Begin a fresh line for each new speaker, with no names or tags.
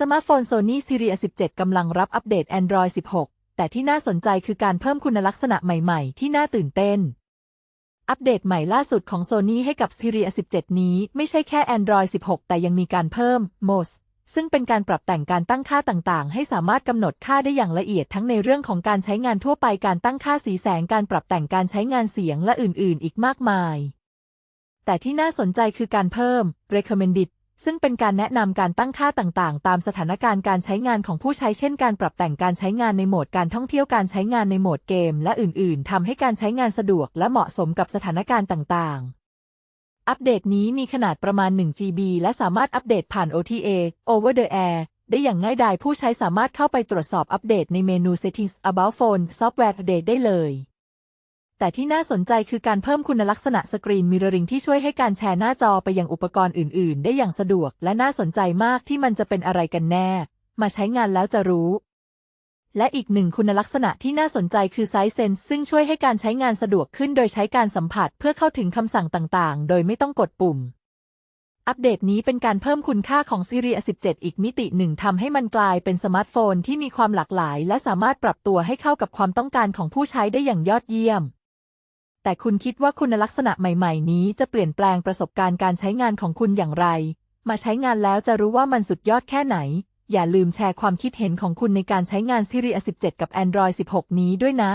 สมาร์ทโฟน Sony Xperia 17 กำลังรับอัปเดต Android 16 แต่ที่น่าสนใจคือการเพิ่มคุณลักษณะใหม่ๆ ที่น่าตื่นเต้น อัปเดตใหม่ล่าสุดของ Sony ให้กับ Xperia 17 นี้ไม่ใช่แค่ Android 16 แต่ยังมีการเพิ่ม MOS ซึ่งเป็นการปรับแต่งการตั้งค่าต่างๆ ให้สามารถกำหนดค่าได้อย่างละเอียดทั้งในเรื่องของการใช้งานทั่วไปการตั้งค่าสีแสงการปรับแต่งการใช้งานเสียงและอื่นๆ อีกมากมาย แต่ที่น่าสนใจคือการเพิ่ม recommended ซึ่งเป็นการแนะนำการตั้งค่าต่างๆ ตามสถานการณ์การใช้งานของผู้ใช้เช่นการปรับแต่งการใช้งานในโหมดการท่องเที่ยวการใช้งานในโหมดเกม และอื่นๆทำให้การใช้งานสะดวกและเหมาะสมกับสถานการณ์ต่างๆ อัปเดตนี้มีขนาดประมาณ 1 GB และสามารถอัปเดตผ่าน OTA Over the Air ได้อย่างง่ายดายผู้ใช้สามารถเข้าไปตรวจสอบอัปเดตในเมนู Settings About Phone Software Update ได้เลย แต่ที่น่าสนใจคือการเพิ่มคุณลักษณะสกรีนมิเรอริงที่ช่วยให้การแชร์หน้าจอไปยังอุปกรณ์อื่น ๆ ได้อย่างสะดวก และน่าสนใจมากที่มันจะเป็นอะไรกันแน่ มาใช้งานแล้วจะรู้ และอีกหนึ่งคุณลักษณะที่น่าสนใจคือ Size Sense ซึ่งช่วยให้การใช้งานสะดวกขึ้นโดยใช้การสัมผัสเพื่อเข้าถึงคำสั่งต่าง ๆ โดยไม่ต้องกดปุ่มอัปเดตนี้เป็นการเพิ่มคุณค่าของ Xperia 17 อีกมิติหนึ่งทำให้มันกลายเป็นสมาร์ทโฟนที่มีความหลากหลาย และสามารถปรับตัวให้เข้ากับความต้องการของผู้ใช้ได้อย่างยอดเยี่ยม แต่คุณคิดว่าคุณลักษณะใหม่ ๆ นี้จะเปลี่ยนแปลงประสบการณ์การใช้งานของคุณอย่างไร มาใช้งานแล้วจะรู้ว่ามันสุดยอดแค่ไหน อย่าลืมแชร์ความคิดเห็นของคุณในการใช้งาน Siri 17 กับ Android 16 นี้ด้วยนะ